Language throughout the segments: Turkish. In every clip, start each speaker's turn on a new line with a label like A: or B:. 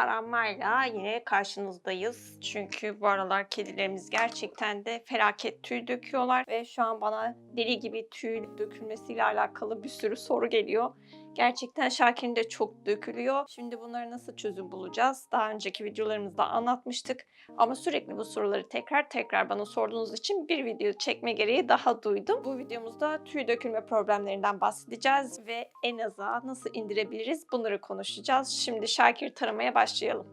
A: taranmayla yine karşınızdayız. Çünkü bu aralar kedilerimiz gerçekten de felaket tüy döküyorlar. Ve şu an bana deli gibi tüy dökülmesiyle alakalı bir sürü soru geliyor. Gerçekten Şakir'in de çok dökülüyor. Şimdi bunları nasıl çözüm bulacağız? Daha önceki videolarımızda anlatmıştık. Ama sürekli bu soruları tekrar tekrar bana sorduğunuz için bir video çekme gereği daha duydum. Bu videomuzda tüy dökülme problemlerinden bahsedeceğiz ve en aza nasıl indirebiliriz bunları konuşacağız. Şimdi Şakir taramaya başlayalım.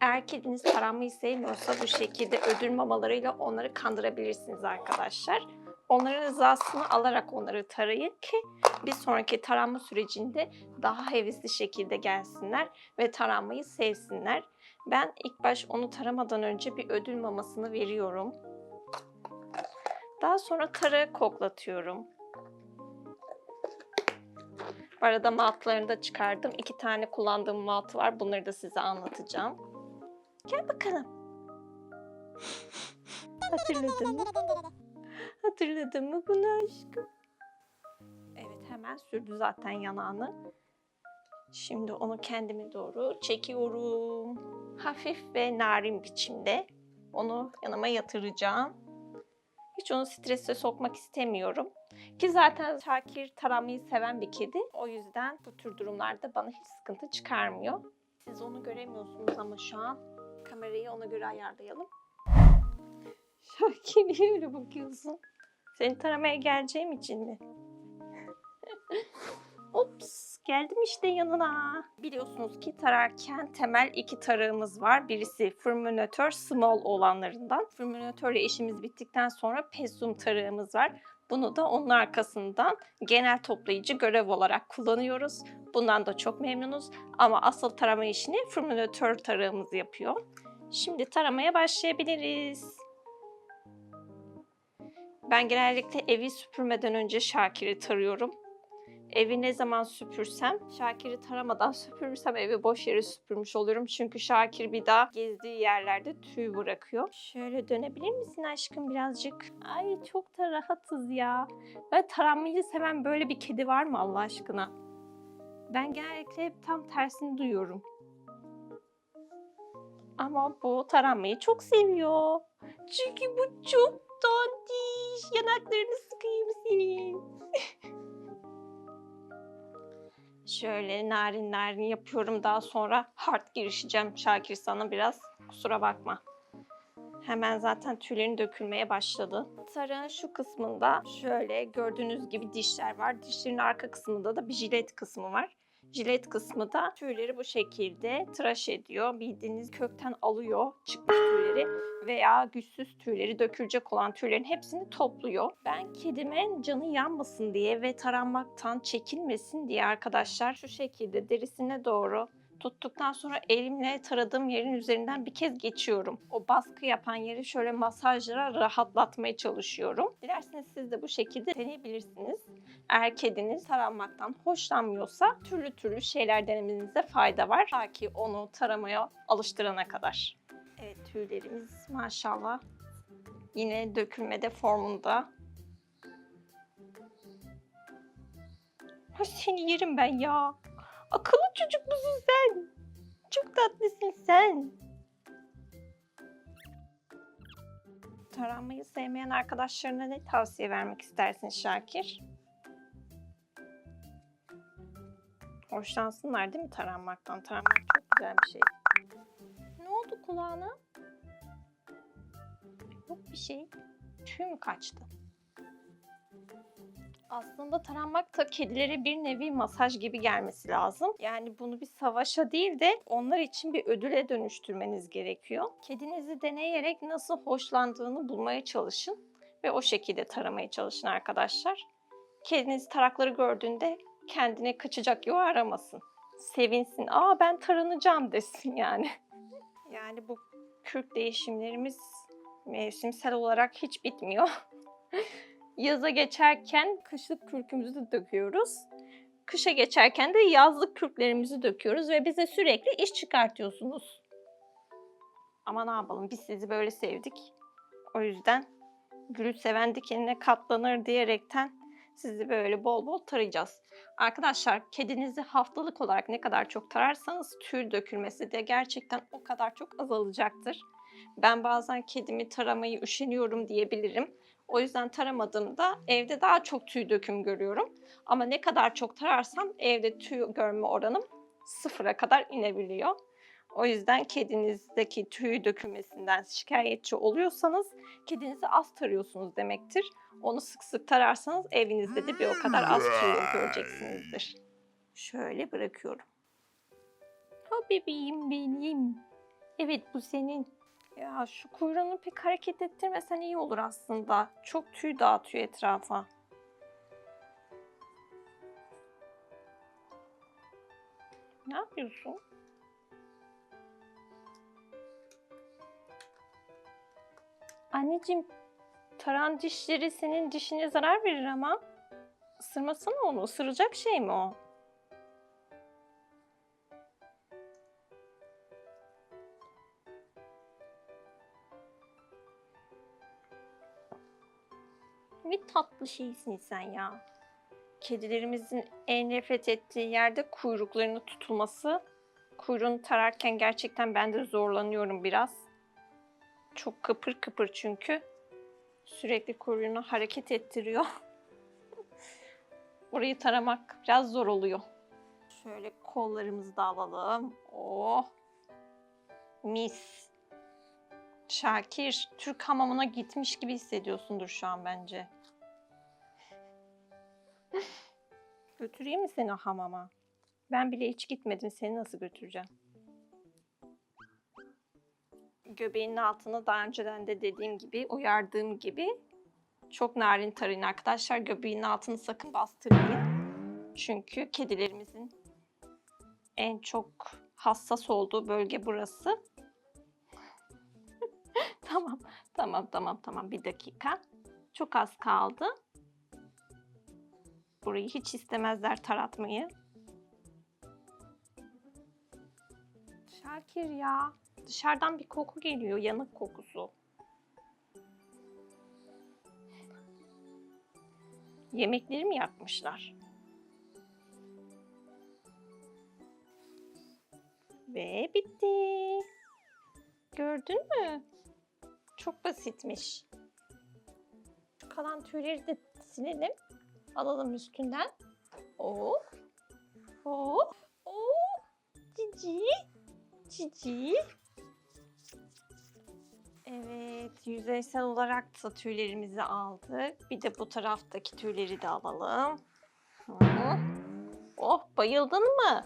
A: Eğer kediniz taranmayı sevmiyorsa bu şekilde ödül mamalarıyla onları kandırabilirsiniz arkadaşlar. Onların rızasını alarak onları tarayın ki bir sonraki taranma sürecinde daha hevesli şekilde gelsinler ve taranmayı sevsinler. Ben ilk baş onu taramadan önce bir ödül mamasını veriyorum. Daha sonra tarı koklatıyorum. Bu arada matlarını da çıkardım. İki tane kullandığım mat var. Bunları da size anlatacağım. Gel bakalım. Hatırladın mı? Hatırladın mı bunu aşkım? Evet hemen sürdü zaten yanağını. Şimdi onu kendime doğru çekiyorum. Hafif ve narin biçimde onu yanıma yatıracağım. Hiç onu strese sokmak istemiyorum. Ki zaten Şakir taramayı seven bir kedi. O yüzden bu tür durumlarda bana hiç sıkıntı çıkarmıyor. Siz onu göremiyorsunuz ama şu an kamerayı ona göre ayarlayalım. Şakir niye öyle bakıyorsun? Seni taramaya geleceğim için mi? Ops, geldim işte yanına. Biliyorsunuz ki tararken temel iki tarağımız var. Birisi Furminator Small olanlarından. Furminator ile işimiz bittikten sonra Pesum tarağımız var. Bunu da onun arkasından genel toplayıcı görev olarak kullanıyoruz. Bundan da çok memnunuz. Ama asıl tarama işini Furminator tarağımız yapıyor. Şimdi taramaya başlayabiliriz. Ben genellikle evi süpürmeden önce Şakir'i tarıyorum. Evi ne zaman süpürsem, Şakir'i taramadan süpürürsem evi boş yere süpürmüş oluyorum. Çünkü Şakir bir daha gezdiği yerlerde tüy bırakıyor. Şöyle dönebilir misin aşkım birazcık? Ay çok da rahatız ya. Ve taranmayı seven böyle bir kedi var mı Allah aşkına? Ben genellikle hep tam tersini duyuyorum. Ama bu taranmayı çok seviyor. Çünkü bu çok tontiş. Yanaklarını sıkayım senin. Şöyle narin narin yapıyorum. Daha sonra hard girişeceğim Şakir sana biraz. Kusura bakma. Hemen zaten tüylerin dökülmeye başladı. Tarağın şu kısmında şöyle gördüğünüz gibi dişler var. Dişlerin arka kısmında da bir jilet kısmı var. Jilet kısmı da tüyleri bu şekilde tıraş ediyor. Bildiğiniz kökten alıyor çıkmış tüyleri veya güçsüz tüyleri, dökülecek olan tüylerin hepsini topluyor. Ben kedimin canı yanmasın diye ve taranmaktan çekinmesin diye arkadaşlar şu şekilde derisine doğru tuttuktan sonra elimle taradığım yerin üzerinden bir kez geçiyorum. O baskı yapan yeri şöyle masajlara rahatlatmaya çalışıyorum. Dilerseniz siz de bu şekilde deneyebilirsiniz. Eğer kediniz taranmaktan hoşlanmıyorsa türlü türlü şeyler denemenize fayda var. Ta ki onu taramaya alıştırana kadar. Evet tüylerimiz maşallah yine dökülmede formunda. Ha, seni yerim ben ya. Akıllı çocuk musun sen? Çok tatlısın sen. Taranmayı sevmeyen arkadaşlarına ne tavsiye vermek istersin Şakir? Hoşlansınlar değil mi taranmaktan? Taranmak çok güzel bir şey. Ne oldu kulağına? Yok bir şey. Tüy mü kaçtı? Aslında taranmak da kedilere bir nevi masaj gibi gelmesi lazım. Yani bunu bir savaşa değil de onlar için bir ödüle dönüştürmeniz gerekiyor. Kedinizi deneyerek nasıl hoşlandığını bulmaya çalışın ve o şekilde taramaya çalışın arkadaşlar. Kediniz tarakları gördüğünde kendine kaçacak yuva aramasın. Sevinsin. Aa ben taranacağım desin yani. Yani bu kürk değişimlerimiz mevsimsel olarak hiç bitmiyor. Yaza geçerken kışlık kürkümüzü döküyoruz. Kışa geçerken de yazlık kürklerimizi döküyoruz ve bize sürekli iş çıkartıyorsunuz. Ama ne yapalım biz sizi böyle sevdik. O yüzden gülü seven dikenine katlanır diyerekten sizi böyle bol bol tarayacağız. Arkadaşlar kedinizi haftalık olarak ne kadar çok tararsanız tüy dökülmesi de gerçekten o kadar çok azalacaktır. Ben bazen kedimi taramayı üşeniyorum diyebilirim. O yüzden taramadığımda evde daha çok tüy döküm görüyorum. Ama ne kadar çok tararsam evde tüy görme oranım sıfıra kadar inebiliyor. O yüzden kedinizdeki tüy dökülmesinden şikayetçi oluyorsanız kedinizi az tarıyorsunuz demektir. Onu sık sık tararsanız evinizde de bir o kadar az tüy göreceksinizdir. Şöyle bırakıyorum. Ha bebeğim benim. Evet bu senin. Ya şu kuyruğunu pek hareket ettirmesen iyi olur aslında. Çok tüy dağıtıyor etrafa. Ne yapıyorsun? Anneciğim, taran dişleri senin dişine zarar verir ama. Isırmasana onu. Isıracak şey mi o? Ne tatlı şeysin sen ya. Kedilerimizin en nefret ettiği yerde kuyruklarını tutulması. Kuyruğunu tararken gerçekten ben de zorlanıyorum biraz. Çok kıpır kıpır çünkü. Sürekli kuyruğunu hareket ettiriyor. Orayı taramak biraz zor oluyor. Şöyle kollarımızı da alalım. Oh. Mis. Şakir, Türk hamamına gitmiş gibi hissediyorsundur şu an bence. Götüreyim mi seni hamama? Ben bile hiç gitmedim. Seni nasıl götüreceğim? Göbeğinin altını daha önceden de dediğim gibi, uyardığım gibi çok narin tarayın arkadaşlar. Göbeğinin altını sakın bastırmayın. Çünkü kedilerimizin en çok hassas olduğu bölge burası. Tamam, tamam, tamam. Bir dakika. Çok az kaldı. Burayı hiç istemezler taratmayı. Şakir ya. Dışarıdan bir koku geliyor. Yanık kokusu. Yemekleri mi yakmışlar? Ve bitti. Gördün mü? Çok basitmiş. Kalan tüyleri de silelim. Alalım üstünden. Oh. Oh. Oh. Cici. Cici. Evet, yüzeysel olarak da tüylerimizi aldık. Bir de bu taraftaki tüyleri de alalım. Oh, bayıldın mı?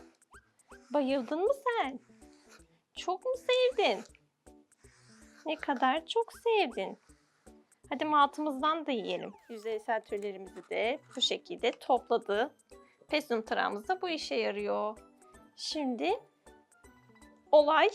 A: Bayıldın mı sen? Çok mu sevdin? Ne kadar çok sevdin. Hadi mantımızdan da yiyelim. Yüzeysel tüylerimizi de bu şekilde topladı. Pesum tarağımız da bu işe yarıyor. Şimdi olay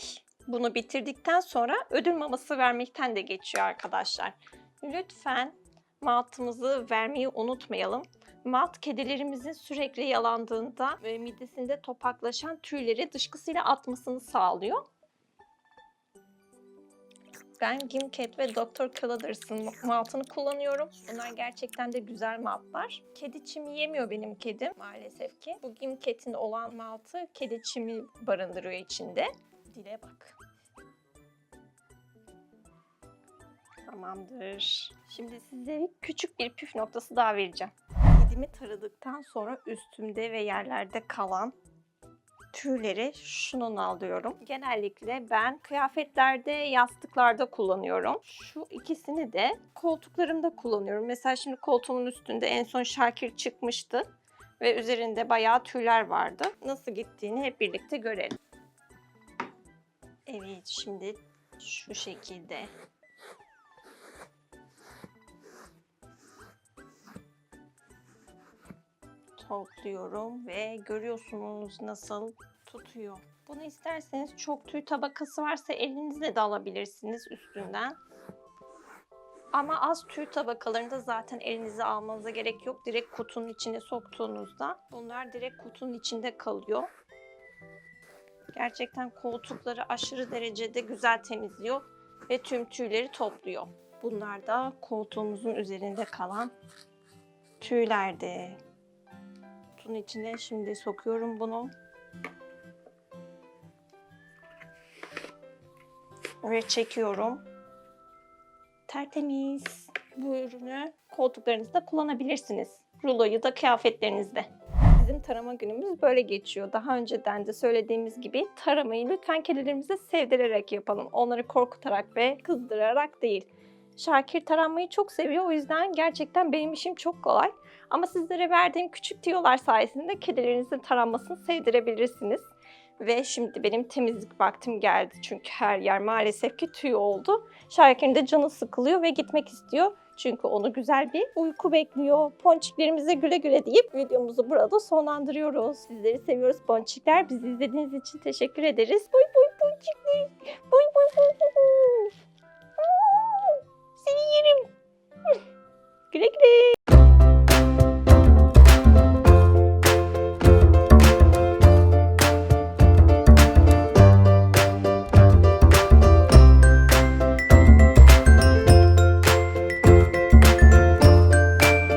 A: bunu bitirdikten sonra ödül maması vermekten de geçiyor arkadaşlar. Lütfen mantımızı vermeyi unutmayalım. Malt kedilerimizin sürekli yalandığında ve midesinde topaklaşan tüyleri dışkısıyla atmasını sağlıyor. Ben Gimcat ve Dr. Claders'ın maltını kullanıyorum. Bunlar gerçekten de güzel maltlar. Kedi çimi yemiyor benim kedim maalesef ki. Bu Gimcat'in olan maltı kedi çimi barındırıyor içinde. Dile bak. Tamamdır. Şimdi size küçük bir püf noktası daha vereceğim. Kedimi taradıktan sonra üstümde ve yerlerde kalan tüyleri şununla alıyorum. Genellikle ben kıyafetlerde, yastıklarda kullanıyorum. Şu ikisini de koltuklarımda kullanıyorum. Mesela şimdi koltuğumun üstünde en son Şakir çıkmıştı ve üzerinde bayağı tüyler vardı. Nasıl gittiğini hep birlikte görelim. Evet, şimdi şu şekilde topluyorum ve görüyorsunuz nasıl tutuyor. Bunu isterseniz çok tüy tabakası varsa elinizle de alabilirsiniz üstünden. Ama az tüy tabakalarında zaten elinize almanıza gerek yok. Direkt kutunun içine soktuğunuzda bunlar direkt kutunun içinde kalıyor. Gerçekten koltukları aşırı derecede güzel temizliyor ve tüm tüyleri topluyor. Bunlar da koltuğumuzun üzerinde kalan tüylerdi. Kutunun içine şimdi sokuyorum bunu. Ve çekiyorum. Tertemiz. Bu ürünü koltuklarınızda kullanabilirsiniz. Ruloyu da kıyafetlerinizde. Bizim tarama günümüz böyle geçiyor. Daha önceden de söylediğimiz gibi taramayı lütfen kedilerimize sevdirerek yapalım. Onları korkutarak ve kızdırarak değil. Şakir taranmayı çok seviyor. O yüzden gerçekten benim işim çok kolay. Ama sizlere verdiğim küçük tiyolar sayesinde kedilerinizin taranmasını sevdirebilirsiniz. Ve şimdi benim temizlik vaktim geldi. Çünkü her yer maalesef ki tüy oldu. Şakir'in de canı sıkılıyor ve gitmek istiyor. Çünkü onu güzel bir uyku bekliyor. Ponçiklerimize güle güle deyip videomuzu burada sonlandırıyoruz. Sizleri seviyoruz ponçikler. Bizi izlediğiniz için teşekkür ederiz. Boy boy ponçikler.